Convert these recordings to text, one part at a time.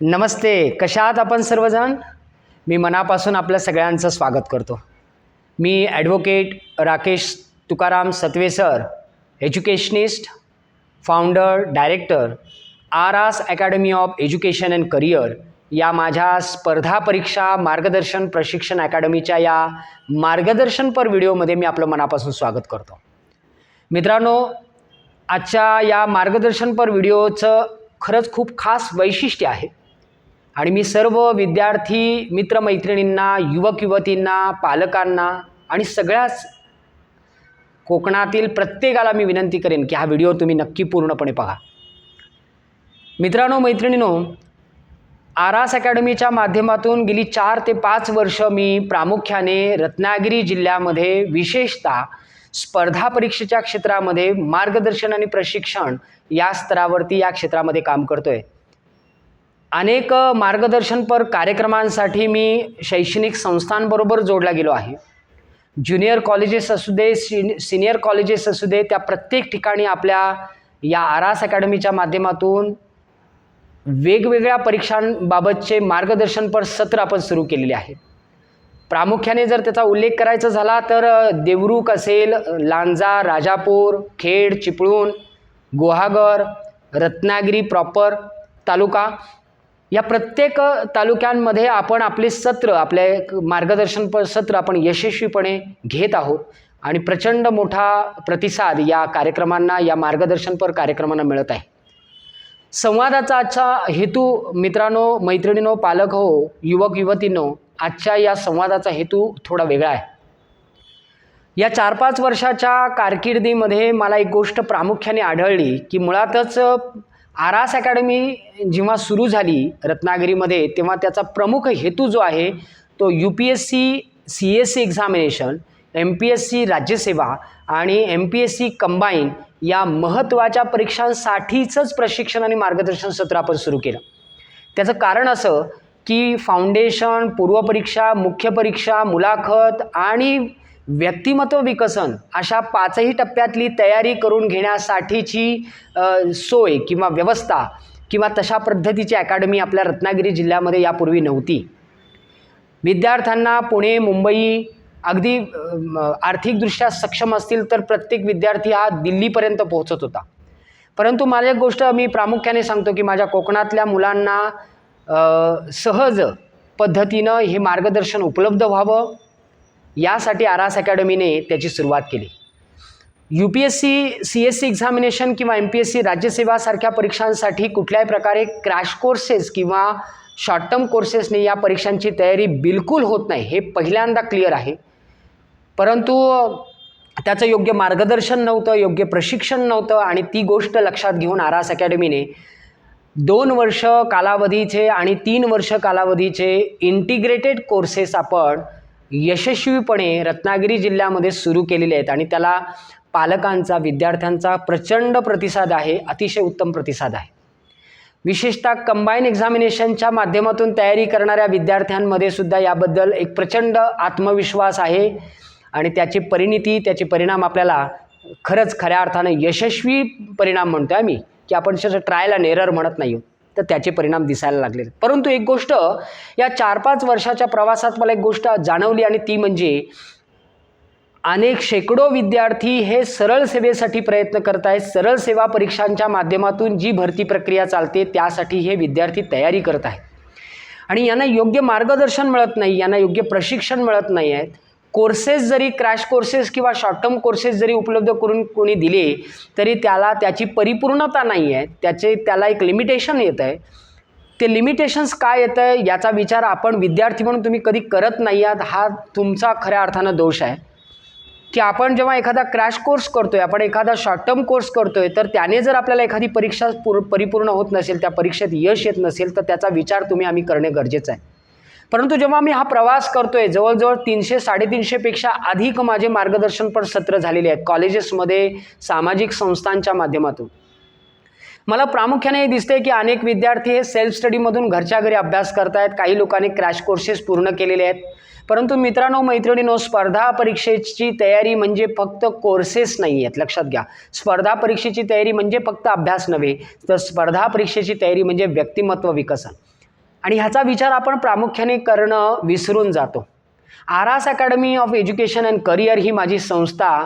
नमस्ते कशा आहात आपण सर्वजण? मी मनापासून आपल्या सगळ्यांचं स्वागत करतो. मी advocate Rakesh Tukaram Satve sir educationist founder director Aras academy of education and career या माझ्या स्पर्धा परीक्षा मार्गदर्शन प्रशिक्षण अकॅडमीच्या या मार्गदर्शनपर व्हिडिओमध्ये मी आपलं मनापासून स्वागत करतो. मित्रांनो आजच्या या मार्गदर्शनपर व्हिडिओचं खरंच खूप खास वैशिष्ट्य आहे. आणि मी सर्व विद्यार्थी मित्रमैत्रिणींना युवक युवतींना पालकांना आणि सगळ्याच कोकणातील प्रत्येकाला मी विनंती करेन की हा व्हिडिओ तुम्ही नक्की पूर्णपणे पहा. मित्रांनो मैत्रिणीनो आरास अकॅडमीच्या माध्यमातून गेली चार ते पाच वर्ष मी प्रामुख्याने रत्नागिरी जिल्ह्यामध्ये विशेषतः स्पर्धा परीक्षेच्या क्षेत्रामध्ये मार्गदर्शन आणि प्रशिक्षण या स्तरावरती या क्षेत्रामध्ये काम करतो आहे अनेक मार्गदर्शनपर कार्यक्रमांसाठी मी शैक्षणिक संस्थांबरोबर जोडला गेलो आहे. ज्युनियर कॉलेजेस असू दे सिनि सिनियर कॉलेजेस असू दे त्या प्रत्येक ठिकाणी आपल्या या आरास अकॅडमीच्या माध्यमातून वेगवेगळ्या परीक्षांबाबतचे मार्गदर्शनपर सत्र आपण सुरू केलेले आहे प्रामुख्याने जर त्याचा उल्लेख करायचा झाला तर देवरुख असेल लांजा राजापूर खेड चिपळूण गुहागर रत्नागिरी प्रॉपर तालुका या प्रत्येक तालुक्यांमध्ये आपण आपले सत्र आपले मार्गदर्शन प सत्र आपण यशस्वीपणे घेत आहोत. आणि प्रचंड मोठा प्रतिसाद या कार्यक्रमांना या मार्गदर्शनपर कार्यक्रमांना मिळत आहे. संवादाचा आजचा हेतू मित्रांनो मैत्रिणीनो पालक हो युवक युवतींनो आजच्या या संवादाचा हेतू थोडा वेगळा आहे. या चार पाच वर्षाच्या कारकिर्दीमध्ये मला एक गोष्ट प्रामुख्याने आढळली की मुळातच आरास अकॅडमी जेव्हा सुरू झाली रत्नागिरीमध्ये तेव्हा त्याचा प्रमुख हेतू जो आहे तो U P S C C S C examination M P S C राज्यसेवा आणि M P S C combine या महत्त्वाच्या परीक्षांसाठीचंच प्रशिक्षण आणि मार्गदर्शन सत्र आपण सुरू केलं. त्याचं कारण असं की फाउंडेशन पूर्वपरीक्षा मुख्य परीक्षा मुलाखत आणि व्यक्तिमत्व विकसन अशा पाचही टप्प्यातली तयारी करून घेण्यासाठीची सोय किंवा व्यवस्था किंवा तशा पद्धतीची अकॅडमी आपल्या रत्नागिरी जिल्ह्यामध्ये यापूर्वी नव्हती. विद्यार्थ्यांना पुणे मुंबई अगदी आर्थिकदृष्ट्या सक्षम असतील तर प्रत्येक विद्यार्थी हा दिल्लीपर्यंत पोहोचत होता. परंतु मला एक गोष्ट मी प्रामुख्याने सांगतो की माझ्या कोकणातल्या मुलांना सहज पद्धतीनं हे मार्गदर्शन उपलब्ध व्हावं. यासाठी आरास अकॅडमीने त्याची सुरुवात केली. U P S C C S C examination किंवा एम पी एस सी राज्यसेवासारख्या परीक्षांसाठी कुठल्याही प्रकारे क्रॅश कोर्सेस किंवा शॉर्ट टर्म कोर्सेसने या परीक्षांची तयारी बिलकुल होत नाही हे पहिल्यांदा क्लिअर आहे. परंतु त्याचं योग्य मार्गदर्शन नव्हतं योग्य प्रशिक्षण नव्हतं आणि ती गोष्ट लक्षात घेऊन आरास अकॅडमीने दोन वर्ष कालावधीचे आणि तीन वर्ष कालावधीचे इंटिग्रेटेड कोर्सेस आपण यशस्वीपणे रत्नागिरी जिल्ह्यामध्ये सुरू केलेले आहेत आणि त्याला पालकांचा विद्यार्थ्यांचा प्रचंड प्रतिसाद आहे अतिशय उत्तम प्रतिसाद आहे. विशेषतः कंबाईन एक्झामिनेशनच्या माध्यमातून तयारी करणाऱ्या विद्यार्थ्यांमध्ये सुद्धा याबद्दल एक प्रचंड आत्मविश्वास आहे आणि त्याची परिणिती त्याचे परिणाम आपल्याला खरंच खऱ्या अर्थानं यशस्वी परिणाम म्हणतो आहे मी की आपण त्याचं ट्रायल अँड एरर म्हणत नाही तर त्याचे परिणाम दिसायला लागले परंतु एक गोष्ट या चार पाच वर्षाच्या प्रवासात मला एक गोष्ट जाणवली आणि ती म्हणजे अनेक शेकडो विद्यार्थी हे सरळ सेवेसाठी प्रयत्न करत आहेत सरळ सेवा परीक्षांच्या माध्यमातून जी भरती प्रक्रिया चालते त्यासाठी हे विद्यार्थी तयारी करत आहेत आणि यांना योग्य मार्गदर्शन मिळत नाही यांना योग्य प्रशिक्षण मिळत नाही आहेत कोर्सेस जरी क्रॅश कोर्सेस किंवा शॉर्ट टर्म कोर्सेस जरी उपलब्ध करून कोणी दिले तरी त्याला त्याची परिपूर्णता नाही आहे त्याचे त्याला एक लिमिटेशन येतं आहे ते लिमिटेशन्स काय येतं आहे याचा विचार आपण विद्यार्थी म्हणून तुम्ही कधी करत नाही आहात हा तुमचा खऱ्या अर्थानं दोष आहे. की आपण जेव्हा एखादा क्रॅश कोर्स करतोय आपण एखादा शॉर्ट टर्म कोर्स करतोय तर त्याने जर आपल्याला एखादी परीक्षा पूर परिपूर्ण होत नसेल त्या परीक्षेत यश येत नसेल तर त्याचा विचार तुम्ही आम्ही करणे गरजेचं आहे. परंतु जेव्हा मी हा प्रवास करतोय जवळजवळ तीनशे साडेतीनशेपेक्षा अधिक माझे मार्गदर्शनपर सत्र झालेले आहेत कॉलेजेसमध्ये सामाजिक संस्थांच्या माध्यमातून. मला प्रामुख्याने हे दिसते की अनेक विद्यार्थी हे सेल्फ स्टडीमधून घरच्या घरी अभ्यास करतायत. काही लोकांनी क्रॅश कोर्सेस पूर्ण केलेले आहेत. परंतु मित्रांनो मैत्रिणींनो स्पर्धा परीक्षेची तयारी म्हणजे फक्त कोर्सेस नाही आहेत. लक्षात घ्या. स्पर्धा परीक्षेची तयारी म्हणजे फक्त अभ्यास नव्हे तर स्पर्धा परीक्षेची तयारी म्हणजे व्यक्तिमत्व विकसन. आणि ह्याचा विचार आपण प्रामुख्याने करणं विसरून जातो. Aras academy of education and career ही माझी संस्था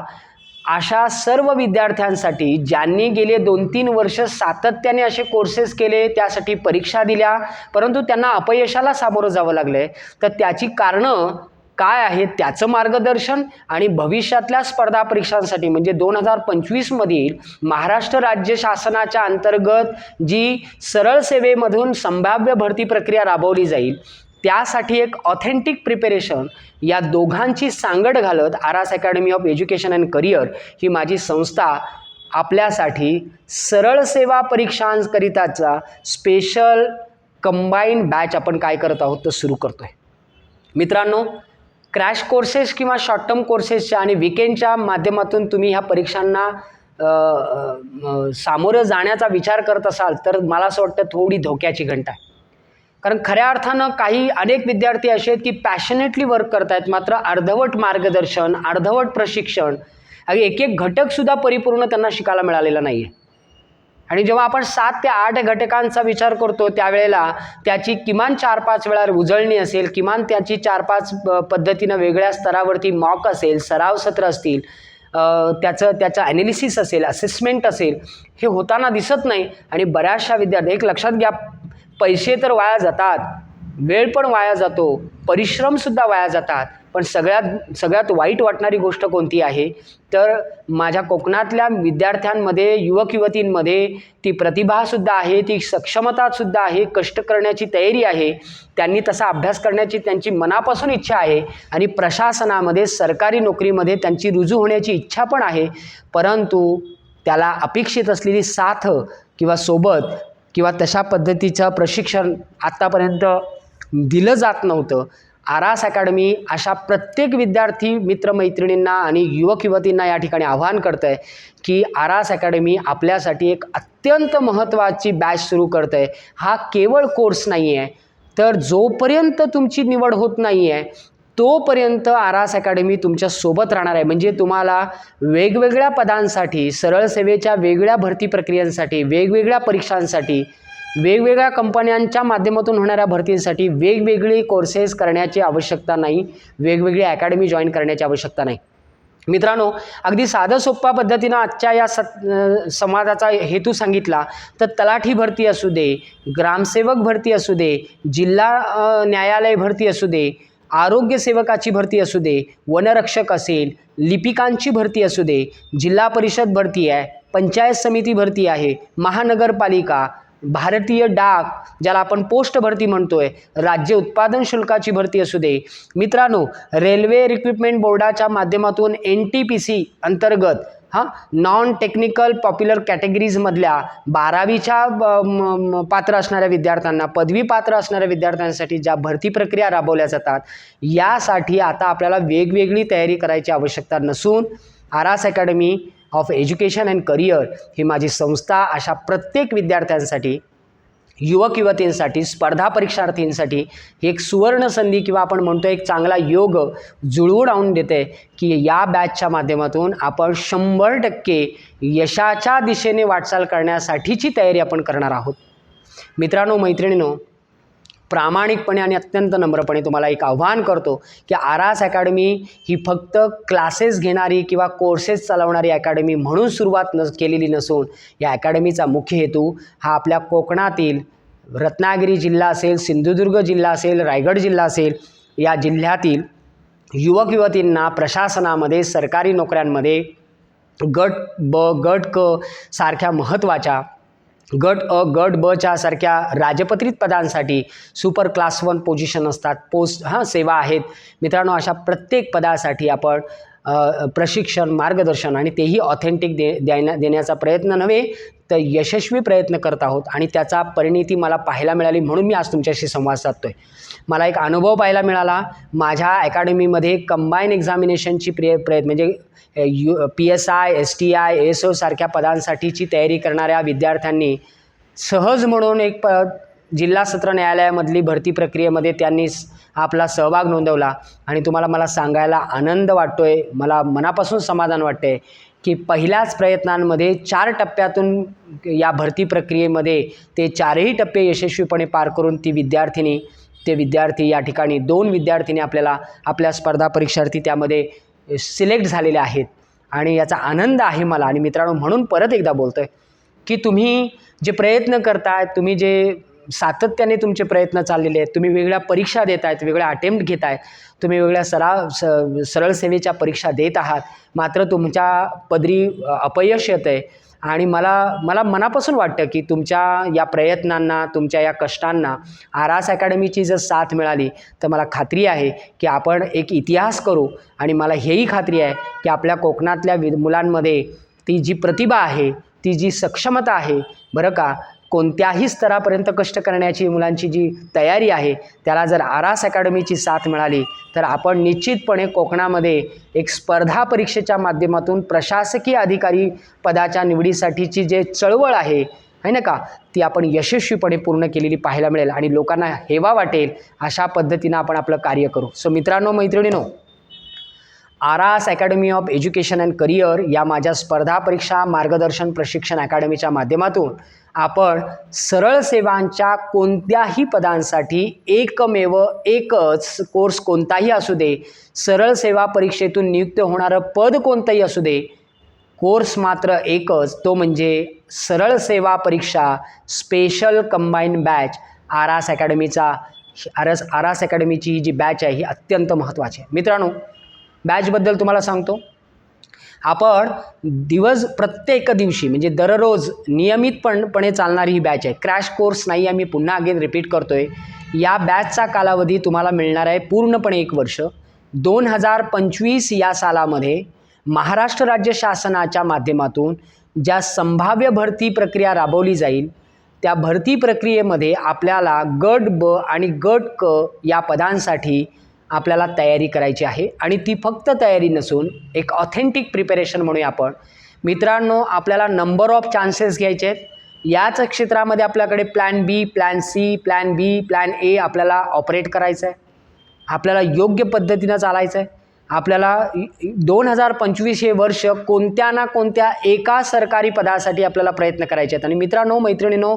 अशा सर्व विद्यार्थ्यांसाठी ज्यांनी गेले दोन तीन वर्ष सातत्याने असे कोर्सेस केले त्यासाठी परीक्षा दिल्या परंतु त्यांना अपयशाला सामोरं जावं लागलं आहे तर त्याची कारणं काय आहे त्याचं मार्गदर्शन आणि भविष्यातल्या स्पर्धा परीक्षांसाठी म्हणजे दोन हजार पंचवीसमधील महाराष्ट्र राज्य शासनाच्या अंतर्गत जी सरळ सेवेमधून संभाव्य भरती प्रक्रिया राबवली जाईल त्यासाठी एक ऑथेंटिक प्रिपेरेशन या दोघांची सांगड घालत Aras academy of education and career ही माझी संस्था आपल्यासाठी सरळ सेवा परीक्षांकरिताचा स्पेशल कंबाईन बॅच आपण काय करत आहोत तर सुरू करतो आहे मित्रांनो क्रॅश कोर्सेस किंवा शॉर्ट टर्म कोर्सेसच्या आणि विकेंडच्या माध्यमातून तुम्ही ह्या परीक्षांना सामोरं जाण्याचा विचार करत असाल तर मला असं वाटतं थोडी धोक्याची घंटा आहे. कारण खऱ्या अर्थानं काही अनेक विद्यार्थी असे आहेत की पॅशनेटली वर्क करत आहेत मात्र अर्धवट मार्गदर्शन अर्धवट प्रशिक्षण आणि एक एक घटकसुद्धा परिपूर्ण त्यांना शिकायला मिळालेला नाही आहे आणि जेव्हा आपण सात ते आठ घटकांचा विचार करतो त्यावेळेला त्याची किमान चार पाच वेळा उजळणी असेल किमान त्याची चार पाच पद्धतीनं वेगळ्या स्तरावरती मॉक असेल सराव सत्र असतील त्याचं त्याचं ॲनालिसिस असेल असेसमेंट असेल हे होताना दिसत नाही. आणि बऱ्याचशा विद्यार्थी एक लक्षात घ्या पैसे तर वाया जातात. वेळ पण वाया जातो परिश्रमसुद्धा वाया जातात. पण सगळ्यात सगळ्यात वाईट वाटणारी गोष्ट कोणती आहे? तर माझ्या कोकणातल्या विद्यार्थ्यांमध्ये युवक युवतींमध्ये ती प्रतिभासुद्धा आहे ती सक्षमतासुद्धा आहे कष्ट करण्याची तयारी आहे. त्यांनी तसा अभ्यास करण्याची त्यांची मनापासून इच्छा आहे आणि प्रशासनामध्ये सरकारी नोकरीमध्ये त्यांची रुजू होण्याची इच्छा पण आहे. परंतु त्याला अपेक्षित असलेली साथ किंवा सोबत किंवा तशा पद्धतीचं प्रशिक्षण आत्तापर्यंत दिलं जात नव्हतं. आरास अकॅडमी अशा प्रत्येक विद्यार्थी मित्रमैत्रिणींना आणि युवक युवतींना या ठिकाणी आवाहन करतं आहे की आरास अकॅडमी आपल्यासाठी एक अत्यंत महत्त्वाची बॅच सुरू करतं आहे हा केवळ कोर्स नाही आहे तर जोपर्यंत तुमची निवड होत नाही आहे तोपर्यंत आरास अकॅडमी तुमच्यासोबत राहणार आहे. म्हणजे तुम्हाला वेगवेगळ्या पदांसाठी सरळ सेवेच्या वेगळ्या भरती प्रक्रियांसाठी वेगवेगळ्या परीक्षांसाठी वेगवेगळ्या कंपन्यांच्या माध्यमातून होणाऱ्या भरतींसाठी वेगवेगळी कोर्सेस करण्याची आवश्यकता नाही. वेगवेगळी अकॅडमी जॉईन करण्याची आवश्यकता नाही. मित्रांनो अगदी साधं सोप्पा पद्धतीनं आजच्या या स समाजाचा संवादाचा हेतू सांगितला तर तलाठी भरती असू दे ग्रामसेवक भरती असू दे जिल्हा न्यायालय भरती असू दे आरोग्य सेवकाची भरती असू दे वनरक्षक असेल लिपिकांची भरती असू दे जिल्हा परिषद भरती आहे पंचायत समिती भरती आहे महानगरपालिका भारतीय डाक ज्याला आपण पोस्ट भरती म्हणतोय राज्य उत्पादन शुल्काची भरती असू दे. मित्रांनो रेल्वे रिक्रुटमेंट बोर्डाच्या माध्यमातून एन टी पी सी अंतर्गत हां नॉन टेक्निकल पॉप्युलर कॅटेगरीजमधल्या बारावीच्या पात्र असणाऱ्या विद्यार्थ्यांना पदवी पात्र असणाऱ्या विद्यार्थ्यांसाठी ज्या भरती प्रक्रिया राबवल्या जातात यासाठी आता आपल्याला वेगवेगळी तयारी करायची आवश्यकता नसून Aras academy of education and career ही माझी संस्था अशा प्रत्येक विद्यार्थ्यांसाठी युवक युवतींसाठी स्पर्धा परीक्षार्थींसाठी ही एक सुवर्ण संधी किंवा आपण म्हणतो एक चांगला योग जुळवून आणून देते की या बॅचच्या माध्यमातून आपण शंभर टक्के यशाच्या दिशेने वाटचाल करण्यासाठीची तयारी आपण करणार आहोत. मित्रांनो मैत्रिणींनो प्रामाणिकपणे आणि अत्यंत नम्रपणे तुम्हाला एक आव्हान करतो की आरास अकॅडमी ही फक्त क्लासेस घेणारी किंवा कोर्सेस चालवणारी अकॅडमी म्हणून सुरुवात न केलेली नसून या अकॅडमीचा मुख्य हेतू हा आपल्या कोकणातील रत्नागिरी जिल्हा असेल सिंधुदुर्ग जिल्हा असेल रायगड जिल्हा असेल या जिल्ह्यातील युवक युवतींना प्रशासनामध्ये सरकारी नोकऱ्यांमध्ये गट ब गट क सारख्या महत्त्वाच्या गट अ गट बच्या सारख्या राजपत्रित पदांसाठी सुपर क्लास वन पोझिशन असतात. पोस्ट हां सेवा आहेत. मित्रांनो अशा प्रत्येक पदासाठी आपण प्रशिक्षण मार्गदर्शन आणि तेही ऑथेंटिक दे द्यायना देण्याचा प्रयत्न नव्हे तर यशस्वी प्रयत्न करत आहोत आणि त्याचा परिणिती मला पाहायला मिळाली म्हणून मी आज तुमच्याशी संवाद साधतो आहे मला एक अनुभव पाहायला मिळाला. माझ्या अकॅडमीमध्ये कंबाईन एक्झामिनेशनची प्रिय प्रयत्न म्हणजे U P S I S T I S O सारख्या पदांसाठीची तयारी करणाऱ्या विद्यार्थ्यांनी सहज म्हणून एक प जिल्हा सत्र न्यायालयामधली भरती प्रक्रियेमध्ये त्यांनी आपला सहभाग नोंदवला. आणि तुम्हाला मला सांगायला आनंद वाटतो आहे मला मनापासून समाधान वाटते की पहिल्याच प्रयत्नांमध्ये चार टप्प्यातून या भरती प्रक्रियेमध्ये ते चारही टप्पे यशस्वीपणे पार करून ती विद्यार्थिनी ते विद्यार्थी या ठिकाणी दोन विद्यार्थिनी आपल्याला आपल्या स्पर्धा परीक्षार्थी त्यामध्ये सिलेक्ट झालेले आहेत. आणि याचा आनंद आहे मला. आणि मित्रांनो म्हणून परत एकदा बोलतो आहे की तुम्ही जे प्रयत्न करताय तुम्ही जे सातत्याने तुमचे प्रयत्न चाललेले आहेत. तुम्ही वेगळ्या परीक्षा देत आहेत वेगळ्या अटेम्प्ट घेत आहेत. तुम्ही वेगळ्या सराव स सरळ सेवेच्या परीक्षा देत आहात. मात्र तुमच्या पदरी अपयश येत आहे आणि मला मला मनापासून वाटतं की तुमच्या या प्रयत्नांना तुमच्या या कष्टांना आरास अकॅडमीची जर साथ मिळाली तर मला खात्री आहे की आपण एक इतिहास करू. आणि मला हेही खात्री आहे की आपल्या कोकणातल्या वि मुलांमध्ये ती जी प्रतिभा आहे ती जी सक्षमता आहे बरं का कोणत्याही स्तरापर्यंत कष्ट करण्याची मुलांची जी तयारी आहे त्याला जर आरास अकॅडमीची साथ मिळाली तर आपण निश्चितपणे कोकणामध्ये एक स्पर्धा परीक्षेच्या माध्यमातून प्रशासकीय अधिकारी पदाच्या निवडीसाठीची जे चळवळ आहे आहे ना का? ती आपण यशस्वीपणे पूर्ण केलेली पाहायला मिळेल आणि लोकांना हेवा वाटेल अशा पद्धतीनं आपण आपलं कार्य करू. सो मित्रांनो मैत्रिणीनो Aras academy of education and career या माझ्या स्पर्धा परीक्षा मार्गदर्शन प्रशिक्षण अकॅडमीच्या माध्यमातून आपण सरळ सेवांच्या कोणत्याही पदांसाठी एकमेव एकच कोर्स कोणताही असू दे सरळ सेवा परीक्षेतून नियुक्त होणारं पद कोणतंही असू दे कोर्स मात्र एकच तो म्हणजे सरळ सेवा परीक्षा स्पेशल कंबाईन बॅच आरास अकॅडमीचा आरस आरास अकॅडमीची ही जी बॅच आहे ही अत्यंत महत्त्वाची आहे. मित्रांनो बॅचबद्दल तुम्हाला सांगतो. आपण दिवस प्रत्येक दिवशी म्हणजे दररोज नियमितपणपणे चालणारी ही बॅच आहे. क्रॅश कोर्स नाही आहे मी पुन्हा अगेन रिपीट करतो आहे या बॅचचा कालावधी तुम्हाला मिळणार आहे पूर्णपणे एक वर्ष. दोन हजार पंचवीस या सालामध्ये महाराष्ट्र राज्य शासनाच्या माध्यमातून ज्या संभाव्य भरती प्रक्रिया राबवली जाईल त्या भरती प्रक्रियेमध्ये आपल्याला गट ब आणि गट क या पदांसाठी आपल्याला तयारी करायची आहे. आणि ती फक्त तयारी नसून एक ऑथेंटिक प्रिपरेशन म्हणूया आपण. मित्रांनो आपल्याला नंबर ऑफ चान्सेस घ्यायचे आहेत. याच क्षेत्रामध्ये आपल्याकडे plan B plan C plan B plan A आपल्याला ऑपरेट करायचं आहे. आपल्याला योग्य पद्धतीनं चालायचं आहे. आपल्याला दोन हजार पंचवीस हे वर्ष कोणत्या ना कोणत्या एका सरकारी पदासाठी आपल्याला प्रयत्न करायचे आहेत. आणि मित्रांनो मैत्रिणींनो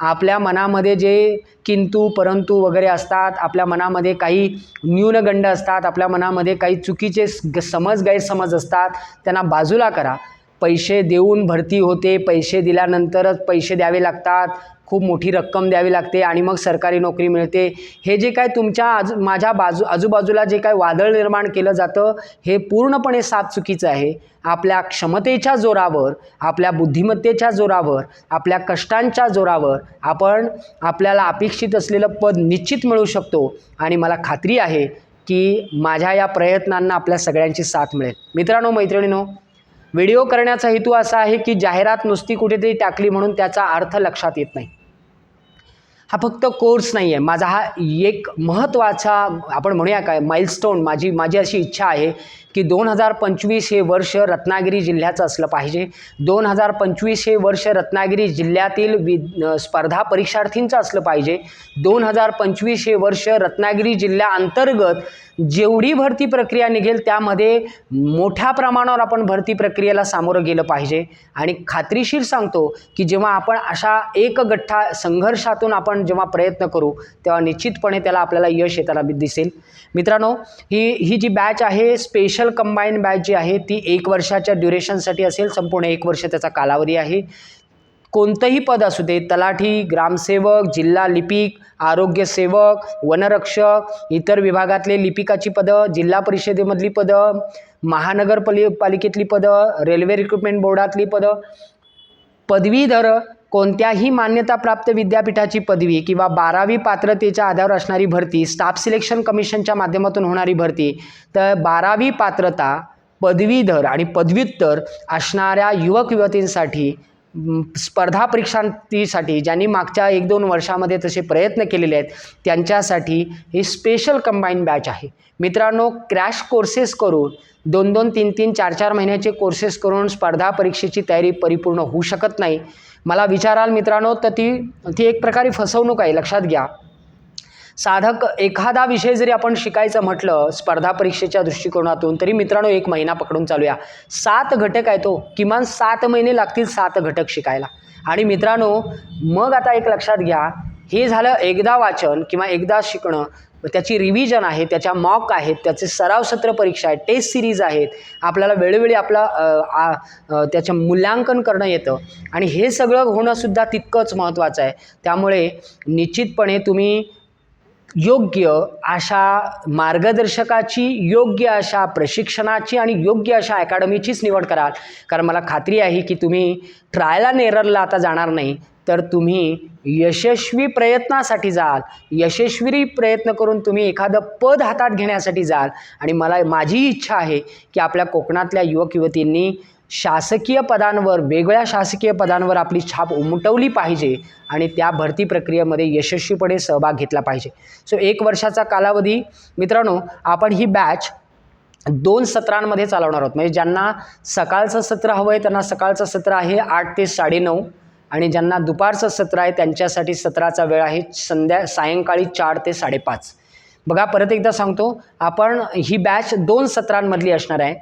आपल्या मनामध्ये जे किंतु परंतु वगैरे असतात आपल्या मनामध्ये काही न्यूनगंड असतात आपल्या मनामध्ये काही चुकीचे स- समज गैरसमज असतात त्यांना बाजूला करा. पैसे देऊन भरती होते. पैसे दिल्यानंतरच पैसे द्यावे लागतात. खूप मोठी रक्कम द्यावी लागते आणि मग सरकारी नोकरी मिळते. हे जे काय तुमच्या आजू माझ्या बाजू आजूबाजूला जे काय वादळ निर्माण केलं जातं हे पूर्णपणे साफ चुकीचं आहे. आपल्या क्षमतेच्या जोरावर आपल्या बुद्धिमत्तेच्या जोरावर आपल्या कष्टांच्या जोरावर आपण आपल्याला अपेक्षित असलेलं पद निश्चित मिळू शकतो. आणि मला खात्री आहे की माझ्या या प्रयत्नांना आपल्या सगळ्यांची साथ मिळेल. मित्रांनो मैत्रिणींनो व्हिडिओ करण्याचा हेतू असा आहे की जाहिरात नुसती कुठेतरी टाकली म्हणून त्याचा अर्थ लक्षात येत नाही. हा फक्त कोर्स नाही आहे माझा हा एक महत्त्वाचा आपण म्हणूया काय माइलस्टोन माझी माझी अशी इच्छा आहे की दोन हजार पंचवीस हे वर्ष रत्नागिरी जिल्ह्याचं असलं पाहिजे. दोन हजार पंचवीस हे वर्ष रत्नागिरी जिल्ह्यातील वि स्पर्धा परीक्षार्थींचं असलं पाहिजे. दोन हजार पंचवीस हे वर्ष रत्नागिरी जिल्ह्याअंतर्गत जेवढी भरती प्रक्रिया निघेल त्यामध्ये मोठ्या प्रमाणावर आपण भरती प्रक्रियेला सामोरं गेलं पाहिजे. आणि खात्रीशीर सांगतो की जेव्हा आपण अशा एक गठ्ठा संघर्षातून आपण आपण जेव्हा प्रयत्न करू तेव्हा निश्चितपणे त्याला आपल्याला यश येताना दिसेल. मित्रांनो ही ही जी बॅच आहे स्पेशल कंबाईन बॅच जी आहे ती एक वर्षाच्या ड्युरेशनसाठी असेल संपूर्ण एक वर्ष त्याचा कालावधी आहे. कोणतंही पद असू दे तलाठी ग्रामसेवक जिल्हा लिपिक आरोग्यसेवक वनरक्षक इतर विभागातले लिपिकाची पदं जिल्हा परिषदेमधली पदं महानगरपालि पालिकेतली पदं रेल्वे रिक्रुटमेंट बोर्डातली पदं पदवीधर कोणत्याही मान्यताप्राप्त विद्यापीठाची पदवी किंवा बारावी पात्रतेच्या आधारावर असणारी भरती स्टाफ सिलेक्शन कमिशनच्या माध्यमातून होणारी भरती तर बारावी पात्रता पदवीधर आणि पदव्युत्तर असणाऱ्या युवक युवतींसाठी स्पर्धा परीक्षांतीसाठी ज्यांनी मागच्या एक दोन वर्षामध्ये तसे प्रयत्न केलेले आहेत त्यांच्यासाठी ही स्पेशल कंबाईन बॅच आहे. मित्रांनो क्रॅश कोर्सेस करून दोन दोन तीन तीन चार चार महिन्याचे कोर्सेस करून स्पर्धा परीक्षेची तयारी परिपूर्ण होऊ शकत नाही. मला विचाराल मित्रांनो तर ती ती एक प्रकारे फसवणूक आहे लक्षात घ्या. साधक एखादा विषय जरी आपण शिकायचं म्हटलं स्पर्धा परीक्षेच्या दृष्टिकोनातून तरी मित्रांनो एक महिना पकडून चालूया. सात घटक आहे तो हो. किमान सात महिने लागतील सात घटक शिकायला. आणि मित्रांनो मग आता एक लक्षात घ्या हे झालं एकदा वाचन किंवा एकदा शिकणं. त्याची रिव्हिजन आहे त्याच्या मॉक आहेत त्याचे सराव सत्र परीक्षा आहेत टेस्ट सिरीज आहेत. आपल्याला वेळोवेळी आपला आ, त्याचं मूल्यांकन करणं येतं. आणि हे सगळं होणंसुद्धा तितकंच महत्त्वाचं आहे. त्यामुळे निश्चितपणे तुम्ही योग्य अशा मार्गदर्शकाची योग्य अशा प्रशिक्षणाची आणि योग्य अशा अकॅडमीचीच निवड कराल. कारण मला खात्री आहे की तुम्ही ट्रायल अँड एररला आता जाणार नाही तर तुम्ही यशस्वी प्रयत्नासाठी जाल. यशस्वी प्रयत्न करून तुम्ही एखादं पद हातात घेण्यासाठी जाल. आणि मला माझी इच्छा आहे की आपल्या कोकणातल्या युवक युवतींनी शासकीय पदांवर वेगळ्या शासकीय पदांवर आपली छाप उमटवली पाहिजे आणि त्या भरती प्रक्रियेमध्ये यशस्वीपणे सहभाग घेतला पाहिजे. सो एक वर्षाचा कालावधी मित्रांनो आपण ही बॅच दोन सत्रांमध्ये चालवणार आहोत. म्हणजे ज्यांना सकाळचं सत्र हवं आहे त्यांना सकाळचं सत्र आहे आठ ते साडेनऊ आणि ज्यांना दुपारचं सत्र आहे त्यांच्यासाठी सत्राचा वेळ आहे संध्या सायंकाळी चार ते साडेपाच. बघा परत एकदा सांगतो आपण ही बॅच दोन सत्रांमधली असणार आहे.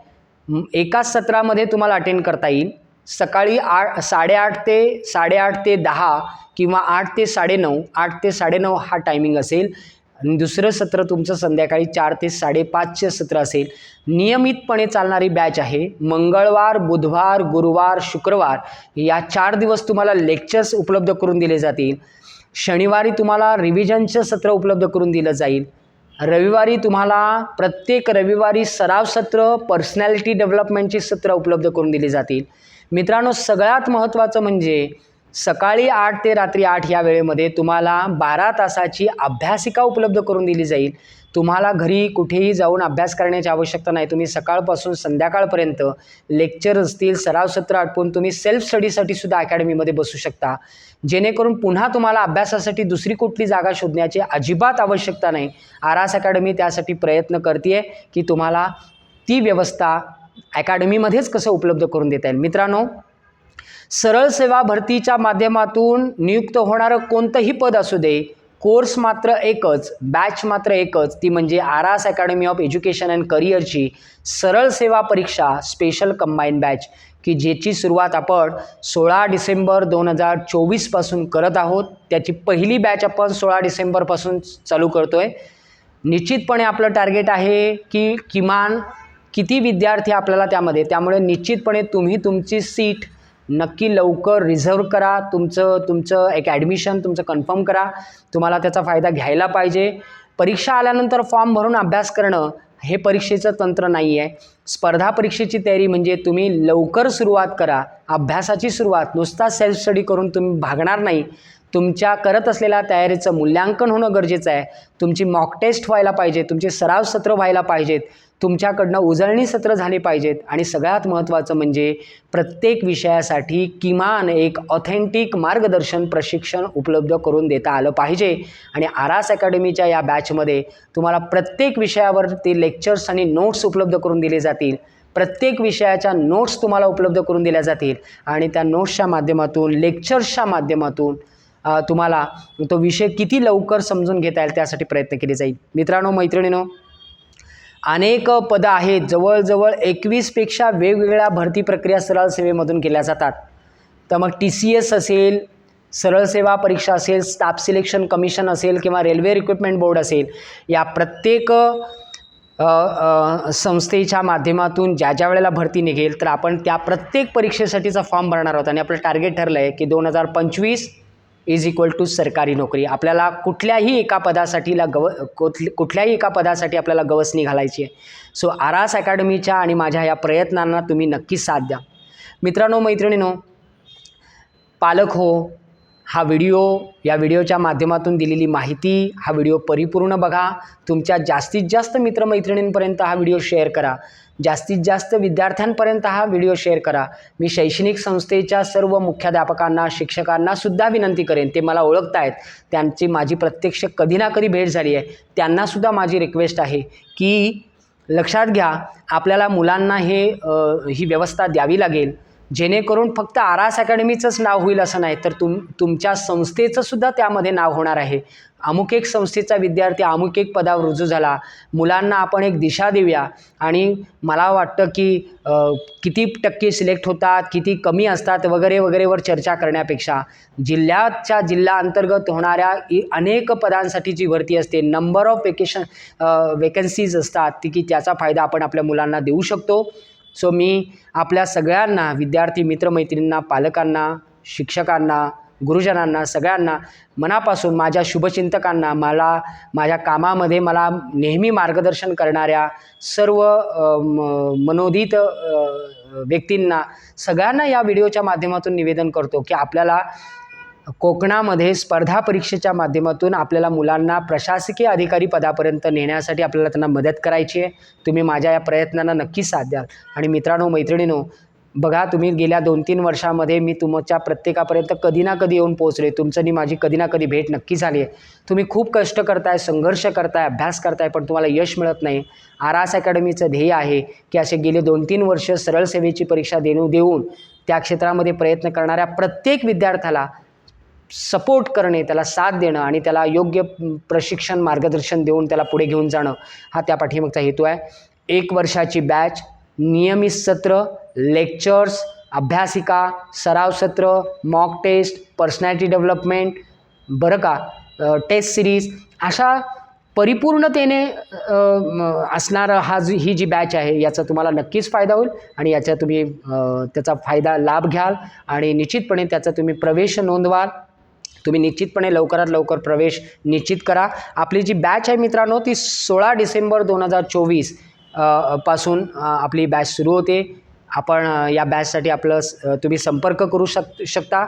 एकाच सत्रामध्ये तुम्हाला अटेंड करता येईल. सकाळी आठ साडेआठ ते साडेआठ ते दहा किंवा आठ ते साडेनऊ आठ ते साडेनऊ हा टायमिंग असेल. आणि दुसरं सत्र तुमचं संध्याकाळी चार ते साडेपाचचे सत्र असेल. नियमितपणे चालणारी बॅच आहे. मंगळवार बुधवार गुरुवार शुक्रवार या चार दिवस तुम्हाला लेक्चर्स उपलब्ध करून दिले जातील. शनिवारी तुम्हाला रिव्हिजनचं सत्र उपलब्ध करून दिलं जाईल. रविवारी तुम्हाला प्रत्येक रविवारी सराव सत्र पर्सनॅलिटी डेव्हलपमेंटची सत्र उपलब्ध करून दिली जातील. मित्रांनो सगळ्यात महत्त्वाचं म्हणजे सकाळी आठ ते रात्री आठ या वेळेमध्ये तुम्हाला बारा तासाची अभ्यासिका उपलब्ध करून दिली जाईल. तुम्हाला घरी कुठेही जाऊन अभ्यास करण्याची आवश्यकता नाही. तुम्ही सकाळपासून संध्याकाळपर्यंत लेक्चर असतील सराव सत्र आटपून तुम्ही सेल्फ स्टडीसाठी सुद्धा अकॅडमीमध्ये बसू शकता. जेणेकरून पुन्हा तुम्हाला अभ्यासासाठी दुसरी कुठली जागा शोधण्याची अजिबात आवश्यकता नाही. आरास अकॅडमी त्यासाठी प्रयत्न करते की तुम्हाला ती व्यवस्था अकॅडमीमध्येच कसं उपलब्ध करून देता येईल. मित्रांनो सरळ सेवा भरतीच्या माध्यमातून नियुक्त होणारं कोणतंही पद असू दे कोर्स मात्र एकच बॅच मात्र एकच ती म्हणजे आरास अकॅडमी ऑफ एज्युकेशन अँड करिअरची सरळ सेवा परीक्षा स्पेशल कंबाईन बॅच की ज्याची सुरुवात आपण सोळा डिसेंबर दोन हजार चोवीसपासून करत आहोत. त्याची पहिली बॅच आपण सोळा डिसेंबरपासून चालू करतो आहे निश्चितपणे आपलं टार्गेट आहे की किमान किती विद्यार्थी आपल्याला त्यामध्ये त्यामुळे निश्चितपणे तुम्ही तुमची सीट नक्की लवकर रिझर्व करा. तुमचं तुमचं एक ॲडमिशन तुमचं कन्फर्म करा. तुम्हाला त्याचा फायदा घ्यायला पाहिजे. परीक्षा आल्यानंतर फॉर्म भरून अभ्यास करणं हे परीक्षेचं तंत्र नाही आहे स्पर्धा परीक्षेची तयारी म्हणजे तुम्ही लवकर सुरुवात करा. अभ्यासाची सुरुवात नुसता सेल्फ स्टडी करून तुम्ही भागणार नाही. तुमच्या करत असलेल्या तयारीचं मूल्यांकन होणं गरजेचं आहे. तुमची मॉक टेस्ट व्हायला पाहिजे तुमचे सराव सत्र व्हायला पाहिजेत तुमच्याकडनं उजळणी सत्र झाली पाहिजेत आणि सगळ्यात महत्त्वाचं म्हणजे प्रत्येक विषयासाठी किमान एक ऑथेंटिक मार्गदर्शन प्रशिक्षण उपलब्ध करून देता आलं पाहिजे. आणि आरास अकॅडमीच्या या बॅचमध्ये तुम्हाला प्रत्येक विषयावर ते लेक्चर्स आणि नोट्स उपलब्ध करून दिले जातील. प्रत्येक विषयाच्या नोट्स तुम्हाला उपलब्ध करून दिल्या जातील. आणि त्या नोट्सच्या माध्यमातून लेक्चर्सच्या माध्यमातून तुम्हाला तो विषय किती लवकर समजून घेता येईल त्यासाठी प्रयत्न केले जाईल. मित्रांनो मैत्रिणीनो अनेक पदं आहेत जवळजवळ एकवीसपेक्षा वेगवेगळ्या भरती प्रक्रिया सरळ सेवेमधून केल्या जातात. तर मग टी सी एस असेल सरळ सेवा परीक्षा असेल स्टाफ सिलेक्शन कमिशन असेल किंवा रेल्वे रिक्रुटमेंट बोर्ड असेल या प्रत्येक संस्थेच्या माध्यमातून ज्या ज्या वेळेला भरती निघेल तर आपण त्या प्रत्येक परीक्षेसाठीचा फॉर्म भरणार आहोत. आणि आपलं टार्गेट ठरलं आहे की दोन हजार पंचवीस इज इक्वल टू सरकारी नोकरी. आपल्याला कुठल्याही एका पदासाठीला गव कुठल कुठल्याही एका पदासाठी आपल्याला गवसणी घालायची आहे. सो आरास अकॅडमीच्या आणि माझ्या या प्रयत्नांना तुम्ही नक्की साथ द्या. मित्रांनो मैत्रिणीनो पालक हो हा व्हिडिओ या व्हिडिओच्या माध्यमातून दिलेली माहिती हा व्हिडिओ परिपूर्ण बघा. तुमच्या जास्तीत जास्त मित्रमैत्रिणींपर्यंत हा व्हिडिओ शेअर करा. जास्तीत जास्त विद्यार्थ्यांपर्यंत हा व्हिडिओ शेअर करा. मी शैक्षणिक संस्थेच्या सर्व मुख्याध्यापकांना शिक्षकांना सुद्धा विनंती करेन. ते मला ओळखत आहेत त्यांची माझी प्रत्यक्ष कधी ना कधी भेट झाली आहे. त्यांनासुद्धा माझी रिक्वेस्ट आहे की लक्षात घ्या आपल्याला मुलांना हे ही व्यवस्था द्यावी लागेल. जेणेकरून फक्त आरास अकॅडमीचंच नाव होईल असं नाही तर तुम तुमच्या संस्थेचं सुद्धा त्यामध्ये नाव होणार आहे. अमुक एक संस्थेचा विद्यार्थी अमुक एक पदावर रुजू झाला मुलांना आपण एक दिशा देऊया. आणि मला वाटतं की किती टक्के सिलेक्ट होतात किती कमी असतात वगैरे वगैरेवर चर्चा करण्यापेक्षा जिल्ह्याच्या जिल्हा अंतर्गत होणाऱ्या अनेक पदांसाठी जी भरती असते नंबर ऑफ वेकेशन वेकन्सीज असतात ती की त्याचा फायदा आपण आपल्या मुलांना देऊ शकतो. सो मी आपल्या सगळ्यांना विद्यार्थी मित्रमैत्रिणींना पालकांना शिक्षकांना गुरुजनांना सगळ्यांना मनापासून माझ्या शुभचिंतकांना मला माझ्या कामामध्ये मला नेहमी मार्गदर्शन करणाऱ्या सर्व म- मनोदित व्यक्तींना सगळ्यांना या व्हिडिओच्या माध्यमातून निवेदन करतो की आपल्याला कोकणामध्ये स्पर्धा परीक्षेच्या माध्यमातून आपल्याला मुलांना प्रशासकीय अधिकारी पदापर्यंत नेण्यासाठी आपल्याला त्यांना मदत करायची आहे. तुम्ही माझ्या या प्रयत्नांना नक्की साथ द्याल. आणि मित्रांनो मैत्रिणीनो बघा तुम्ही गेल्या दोन तीन वर्षामध्ये मी तुमच्या प्रत्येकापर्यंत कधी ना कधी येऊन पोहोचले तुमचं माझी कधी ना कधी भेट नक्की झाली आहे. तुम्ही खूप कष्ट करताय संघर्ष करताय अभ्यास करताय पण तुम्हाला यश मिळत नाही. आरास अकॅडमीचं ध्येय आहे की असे गेले दोन तीन वर्ष सरळ सेवेची परीक्षा देणू देऊन त्या क्षेत्रामध्ये प्रयत्न करणाऱ्या प्रत्येक विद्यार्थ्याला सपोर्ट करणे त्याला साथ देणं आणि त्याला योग्य प्रशिक्षण मार्गदर्शन देऊन त्याला पुढे घेऊन जाणं हा त्या पाठीमागचा हेतू आहे. एक वर्षाची बॅच नियमित सत्र लेक्चर्स अभ्यासिका सराव सत्र मॉक टेस्ट पर्सनॅलिटी डेव्हलपमेंट बरं का टेस्ट सिरीज अशा परिपूर्णतेने असणारा हा जी ही जी बॅच आहे याचा तुम्हाला नक्कीच फायदा होईल आणि याचा तुम्ही त्याचा फायदा लाभ घ्याल आणि निश्चितपणे त्याचा तुम्ही प्रवेश नोंदवाल. तुम्ही निश्चितपणे लवकरात लवकर प्रवेश निश्चित करा. आपली जी बॅच आहे मित्रांनो ती सोळा डिसेंबर दोन हजार चोवीसपासून आपली बॅच सुरू होते. आपण या बॅचसाठी आपलं स- तुम्ही संपर्क करू शक शकता.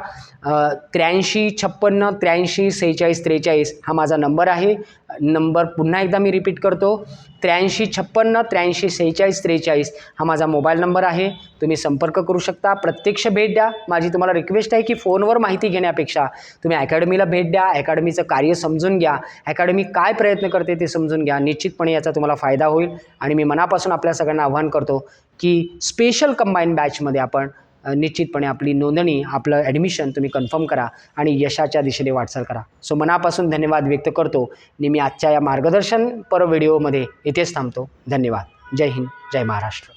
त्र्याऐंशी छप्पन्न त्र्याऐंशी सेहेचाळीस त्रेचाळीस हा माझा नंबर आहे. नंबर पुन्हा एकदा मी रिपीट करतो. त्र्याऐंशी छप्पन्न त्र्याऐंशी सेहेचाळीस त्रेचाळीस हा माझा मोबाईल नंबर आहे. तुम्ही संपर्क करू शकता. प्रत्यक्ष भेट द्या. माझी तुम्हाला रिक्वेस्ट आहे की फोनवर माहिती घेण्यापेक्षा तुम्ही अकॅडमीला भेट द्या. अकॅडमीचं कार्य समजून घ्या. अकॅडमी काय प्रयत्न करते ते समजून घ्या. निश्चितपणे याचा तुम्हाला फायदा होईल. आणि मी मनापासून आपल्या सगळ्यांना आव्हान करतो की स्पेशल कंबाईन बॅचमध्ये आपण निश्चितपणे आपली नोंदणी आपलं ॲडमिशन तुम्ही कन्फर्म करा आणि यशाच्या दिशेने वाटचाल करा. सो मनापासून धन्यवाद व्यक्त करतो. आणि मी आजच्या या मार्गदर्शनपर व्हिडिओमध्ये इथेच थांबतो. धन्यवाद. जय हिंद. जय महाराष्ट्र.